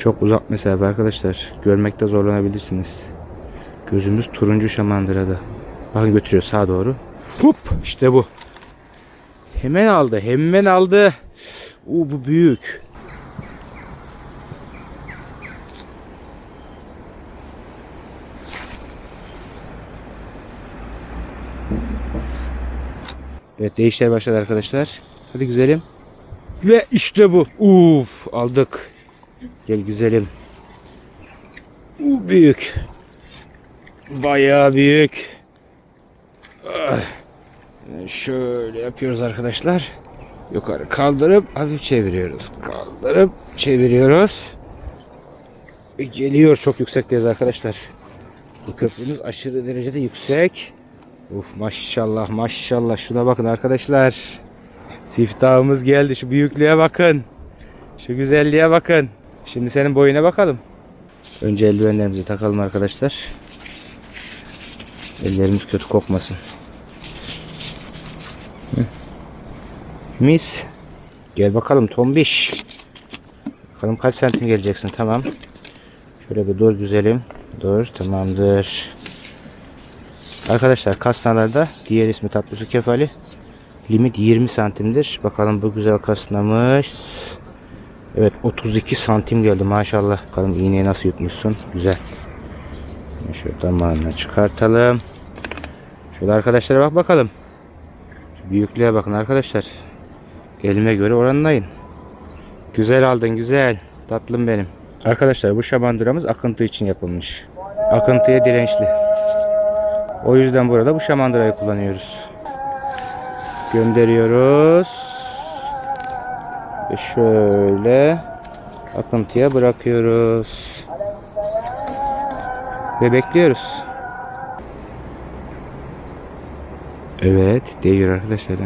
Çok uzak mesafe arkadaşlar. Görmekte zorlanabilirsiniz. Gözümüz turuncu şamandırada. Bakın götürüyor sağa doğru. Hop işte bu. Hemen aldı. Hemen aldı. Oo, bu büyük. Evet değişler başladı arkadaşlar. Hadi güzelim. Ve işte bu. Uf aldık. Gel güzelim. Büyük. Bayağı büyük. Ah. Şöyle yapıyoruz arkadaşlar. Yukarı kaldırıp hafif çeviriyoruz. Kaldırıp çeviriyoruz. Ve geliyor çok yüksekteyiz arkadaşlar. Bu köprümüz aşırı derecede yüksek. Uf maşallah maşallah şuna bakın arkadaşlar. Siftahımız geldi. Şu büyüklüğe bakın. Şu güzelliğe bakın. Şimdi senin boyuna bakalım. Önce eldivenlerimizi takalım arkadaşlar. Ellerimiz kötü kokmasın. Mis. Gel bakalım tombiş. Bakalım kaç santim geleceksin tamam. Şöyle bir dur güzelim. Dur tamamdır. Arkadaşlar kasnalarda diğer ismi tatlı su kefali. Limit 20 santimdir. Bakalım bu güzel kasnamış. Evet 32 santim geldi maşallah. Bakalım iğneyi nasıl yutmuşsun. Güzel. Şöyle damağını çıkartalım. Şöyle arkadaşlara bak bakalım. Şu büyüklüğe bakın arkadaşlar. Elime göre oranlayın. Güzel aldın güzel. Tatlım benim. Arkadaşlar bu şamandıramız akıntı için yapılmış. Akıntıya dirençli. O yüzden burada bu şamandırayı kullanıyoruz. Gönderiyoruz. Ve şöyle akıntıya bırakıyoruz. Ve bekliyoruz. Evet, değiyor arkadaşlar. ha.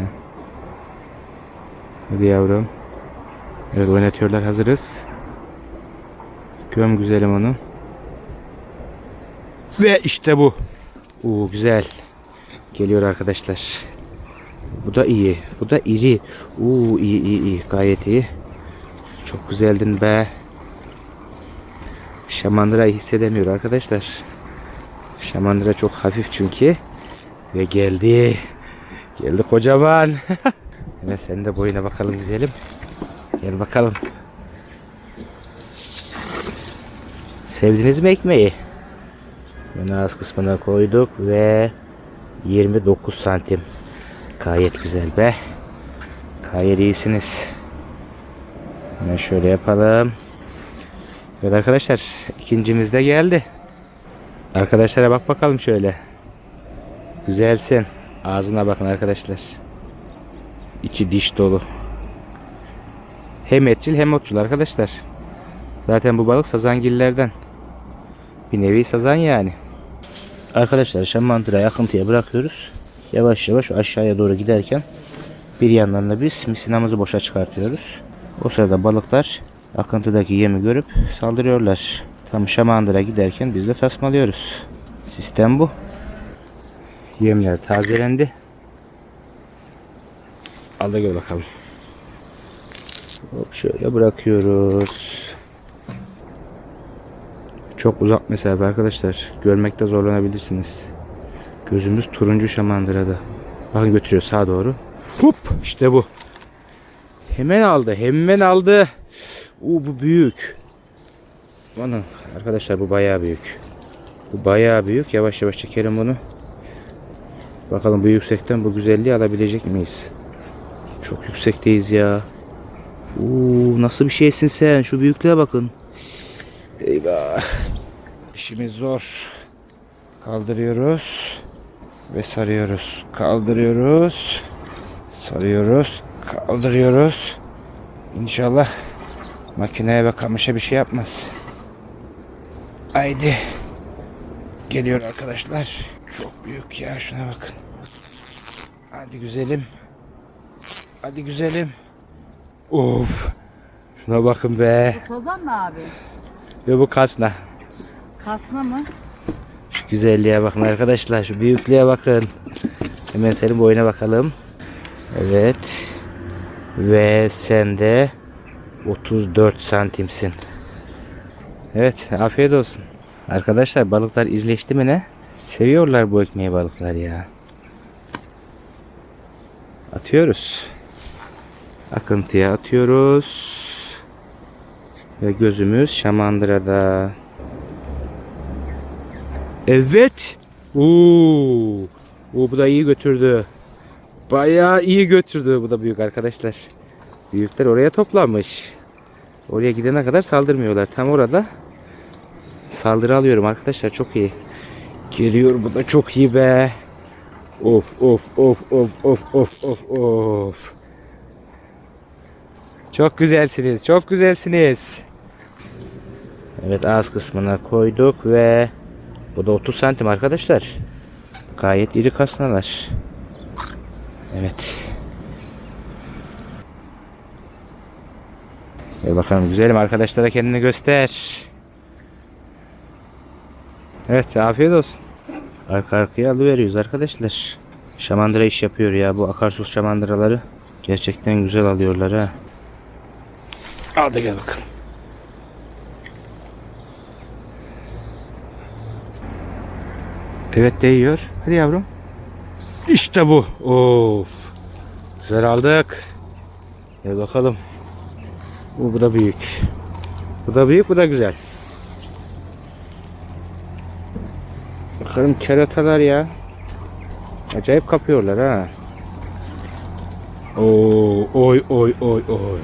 Hadi yavrum. Evet oynatıyorlar hazırız. Göm güzelim onu. Ve işte bu. Oo güzel. Geliyor arkadaşlar. Bu da iyi. Bu da iri. Oo iyi iyi iyi. Gayet iyi. Çok güzeldin be. Şamandırayı hissedemiyor arkadaşlar. Şamandıra çok hafif çünkü. Ve geldi. Geldi kocaman. Hemen sen de boyuna bakalım güzelim. Gel bakalım. Sevdiniz mi ekmeği? Ön ağız kısmına koyduk ve 29 santim. Gayet güzel be. Gayet iyisiniz. Hemen şöyle yapalım. Evet arkadaşlar ikincimiz de geldi. Arkadaşlara bak bakalım şöyle. Güzelsin. Ağzına bakın arkadaşlar. İçi diş dolu. Hem etçil hem otçul arkadaşlar. Zaten bu balık sazangillerden. Bir nevi sazan yani. Arkadaşlar şamandırayı akıntıya bırakıyoruz. Yavaş yavaş aşağıya doğru giderken bir yandan da biz misinamızı boşa çıkartıyoruz. O sırada balıklar akıntıdaki yemi görüp saldırıyorlar. Tam şamandıra giderken biz de tasmalıyoruz. Sistem bu. Yemler tazelendi. Al da gör bakalım. Hop şöyle bırakıyoruz. Çok uzak mesafe arkadaşlar. Görmekte zorlanabilirsiniz. Gözümüz turuncu şamandırada. Bakın götürüyor sağa doğru. Hop işte bu. Hemen aldı. Hemen aldı. Oo, bu büyük. Aman arkadaşlar bu bayağı büyük. Bu bayağı büyük. Yavaş yavaş çekelim bunu. Bakalım bu yüksekten bu güzelliği alabilecek miyiz? Çok yüksekteyiz ya. Oo, nasıl bir şeysin sen? Şu büyüklüğe bakın. Eyvah. İşimiz zor. Kaldırıyoruz ve sarıyoruz. Kaldırıyoruz. Sarıyoruz. Kaldırıyoruz. İnşallah makineye ve kamışa bir şey yapmaz. Haydi. Geliyor arkadaşlar. Çok büyük ya şuna bakın. Hadi güzelim. Hadi güzelim. Of. Şuna bakın be. Sazan mı abi? Ve bu kasna. Kasna mı? Güzelliğe bakın arkadaşlar. Şu büyüklüğe bakın. Hemen senin boyuna bakalım. Evet. Ve sen de 34 santimsin. Evet afiyet olsun. Arkadaşlar balıklar irileşti mi ne? Seviyorlar bu ekmeği balıklar ya. Atıyoruz. Akıntıya atıyoruz. Ve gözümüz şamandırada. Evet. Oo. Oo, bu da iyi götürdü. Bayağı iyi götürdü bu da büyük arkadaşlar. Büyükler oraya toplanmış. Oraya gidene kadar saldırmıyorlar. Tam orada saldırı alıyorum arkadaşlar. Çok iyi. Geliyor bu da çok iyi be. Of of of of of of of of. Çok güzelsiniz. Çok güzelsiniz. Evet ağız kısmına koyduk ve bu da 30 santim arkadaşlar. Gayet iri kasnalar. Evet. Gel bakalım güzelim arkadaşlara kendini göster. Evet afiyet olsun. Arka arkaya alıveriyoruz arkadaşlar. Şamandıra iş yapıyor ya bu akarsuz şamandıraları. Gerçekten güzel alıyorlar ha. Da gel bakalım. Evet değiyor. Hadi yavrum. İşte bu. Of. Güzel aldık. Gel bakalım. Bu, bu da büyük. Bu da büyük, bu da güzel. Bakalım keratalar ya. Acayip kapıyorlar ha. Oo, oy oy oy oy.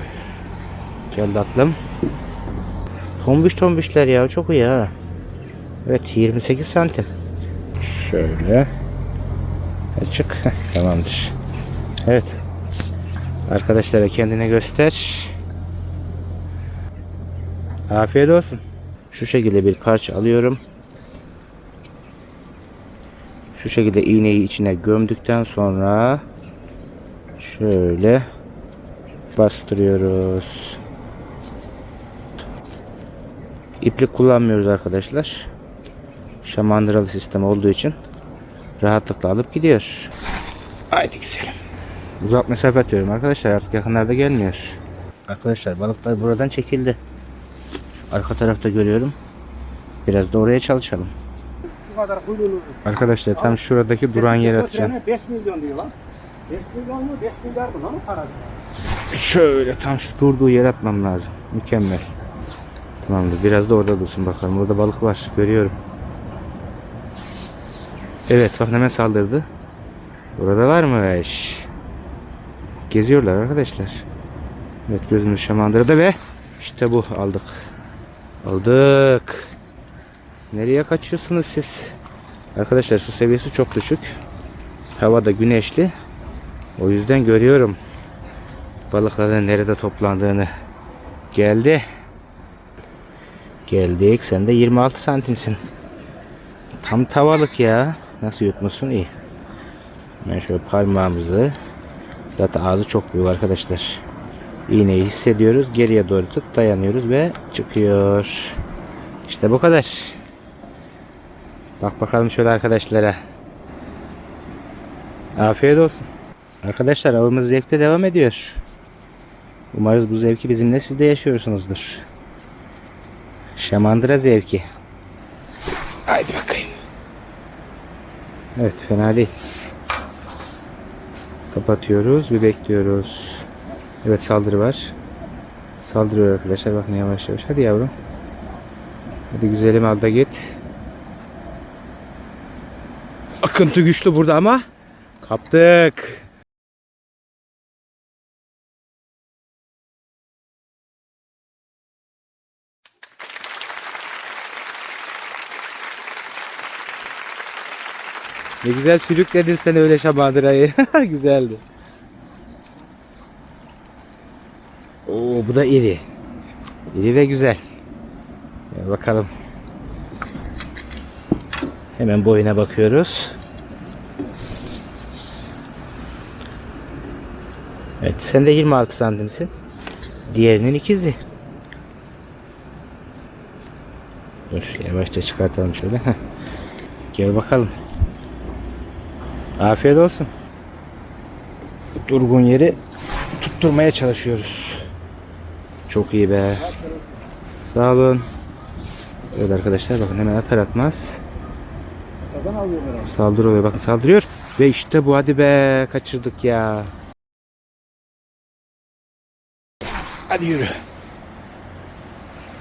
Gel tatlım. Tombiş tombişler ya çok iyi ha. Evet 28 santim. Şöyle. Açık. Heh, Tamamdır. Evet. Arkadaşlara kendine göster. Afiyet olsun. Şu şekilde bir parça alıyorum. Şu şekilde iğneyi içine gömdükten sonra şöyle bastırıyoruz. İplik kullanmıyoruz arkadaşlar. Şamandıralı sistem olduğu için rahatlıkla alıp gidiyor. Haydi güzelim. Uzak mesafe atıyorum arkadaşlar artık yakınlarda gelmiyor. Arkadaşlar balıklar buradan çekildi. Arka tarafta görüyorum. Biraz da oraya çalışalım. Bu kadar kuyruğunu. Arkadaşlar tam şuradaki duran yer atacağım. 5 milyon diyor lan. 5 milyon mu? 5 milyar mı lan o para? Şöyle tam şu durduğu yer atmam lazım. Mükemmel. Tamamdır. Biraz da orada dursun bakalım. Burada balık var. Görüyorum. Evet bak hemen saldırdı. Burada varmış. Geziyorlar arkadaşlar. Evet gözümüz şamandırada ve işte bu aldık. Aldık. Nereye kaçıyorsunuz siz? Arkadaşlar su seviyesi çok düşük. Hava da güneşli. O yüzden görüyorum balıkların nerede toplandığını. Geldi. Geldik. Sen de 26 santimsin. Tam tavalık ya. Nasıl yutmuşsun? iyi. Ben şöyle parmağımızı zaten ağzı çok büyük arkadaşlar. İğneyi hissediyoruz. Geriye doğru tut dayanıyoruz ve çıkıyor. İşte bu kadar. Bak bakalım şöyle arkadaşlara. Afiyet olsun. Arkadaşlar avımız zevkle devam ediyor. Umarız bu zevki bizimle siz de yaşıyorsunuzdur. Şamandıra zevki. Haydi bakayım. Evet fena değil. Kapatıyoruz bir bekliyoruz. Evet saldırı var. Saldırıyor arkadaşlar bakın yavaş yavaş. Hadi yavrum. Hadi güzelim al da git. Akıntı güçlü burada ama kaptık. Ne güzel sürükledin sen öyle şamandırayı. Güzeldi. Oo bu da iri. İri ve güzel. Gel bakalım. Hemen boyuna bakıyoruz. Evet sen de 26 santimsin. Diğerinin ikizi. Dur yavaşça çıkartalım şöyle. Gel bakalım. Afiyet olsun. Durgun yeri tutturmaya çalışıyoruz. Çok iyi be. Sağ olun. Evet arkadaşlar bakın hemen atar atmaz saldırı oluyor. Bakın saldırıyor. Ve işte bu hadi be kaçırdık ya. Hadi yürü.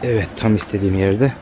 Evet tam istediğim yerde.